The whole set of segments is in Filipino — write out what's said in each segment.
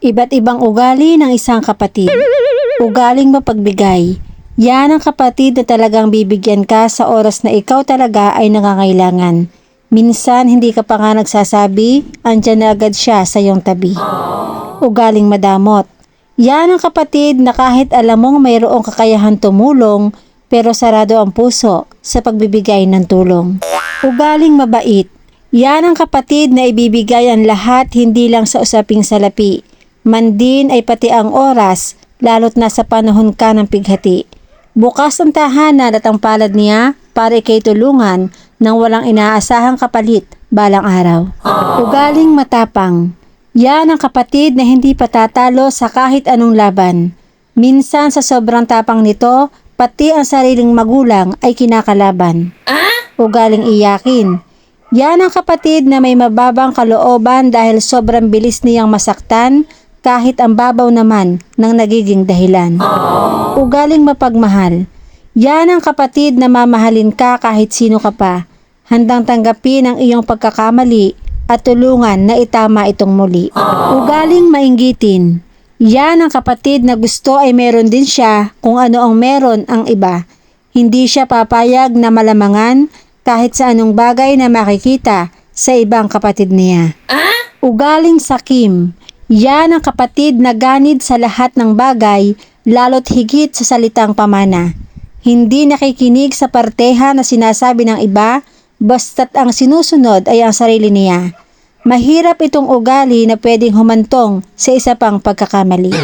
Iba't ibang ugali ng isang kapatid. Ugaling mapagbigay. Yan ang kapatid na talagang bibigyan ka sa oras na ikaw talaga ay nangangailangan. Minsan hindi ka pa nga nagsasabi, andyan na agad siya sa iyong tabi. Ugaling madamot. Yan ang kapatid na kahit alam mong mayroong kakayahan tumulong, pero sarado ang puso sa pagbibigay ng tulong. Ugaling mabait. Yan ang kapatid na ibibigay ang lahat hindi lang sa usaping salapi. Man din ay pati ang oras, lalo't nasa panahon ka ng pighati. Bukas ang tahanan at ang palad niya para ikay tulungan nang walang inaasahang kapalit balang araw. Ugaling matapang. Yan ang kapatid na hindi patatalo sa kahit anong laban. Minsan sa sobrang tapang nito, pati ang sariling magulang ay kinakalaban. Ugaling iyakin. Yan ang kapatid na may mababang kalooban dahil sobrang bilis niyang masaktan kahit ang babaw naman ng nagiging dahilan. Ugaling mapagmahal. Yan ang kapatid na mamahalin ka kahit sino ka pa. Handang tanggapin ang iyong pagkakamali at tulungan na itama itong muli. Ugaling mainggitin. Yan ang kapatid na gusto ay meron din siya kung ano ang meron ang iba. Hindi siya papayag na malamangan kahit sa anong bagay na makikita sa ibang kapatid niya. Ugaling sakim. Yan ang kapatid na ganid sa lahat ng bagay, lalo't higit sa salitang pamana. Hindi nakikinig sa parteha na sinasabi ng iba, basta't ang sinusunod ay ang sarili niya. Mahirap itong ugali na pwedeng humantong sa isa pang pagkakamali.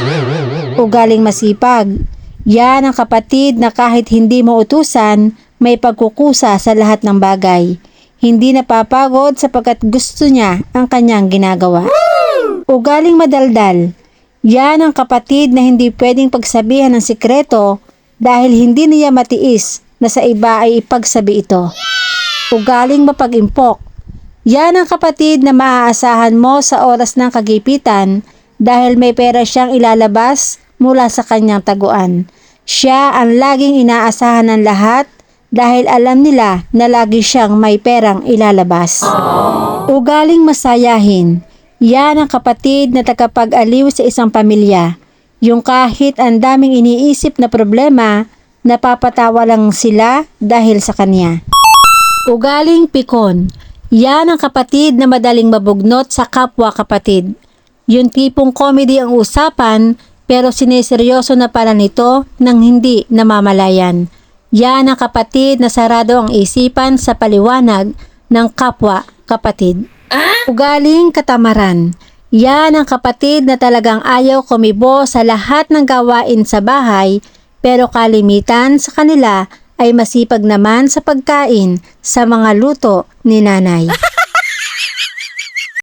Ugaling masipag. Yan ang kapatid na kahit hindi mo utusan, may pagkukusa sa lahat ng bagay. Hindi napapagod sapagkat gusto niya ang kanyang ginagawa. Ugaling madaldal. Yan ang kapatid na hindi pwedeng pagsabihan ng sikreto dahil hindi niya matiis na sa iba ay ipagsabi ito. Ugaling mapag-impok. Yan ang kapatid na maaasahan mo sa oras ng kagipitan dahil may pera siyang ilalabas mula sa kanyang taguan. Siya ang laging inaasahan ng lahat dahil alam nila na lagi siyang may perang ilalabas. Ugaling masayahin. Yan ang kapatid na tagapag-aliw sa isang pamilya. Yung kahit ang daming iniisip na problema, napapatawa lang sila dahil sa kanya. Ugaling pikon. Yan ang kapatid na madaling mabugnot sa kapwa kapatid. Yung tipong comedy ang usapan pero sineseryoso na pala nito nang hindi namamalayan. Yan ang kapatid na sarado ang isipan sa paliwanag ng kapwa kapatid. Ugaling katamaran. Yan ang kapatid na talagang ayaw kumibo sa lahat ng gawain sa bahay pero kalimitan sa kanila ay masipag naman sa pagkain sa mga luto ni nanay.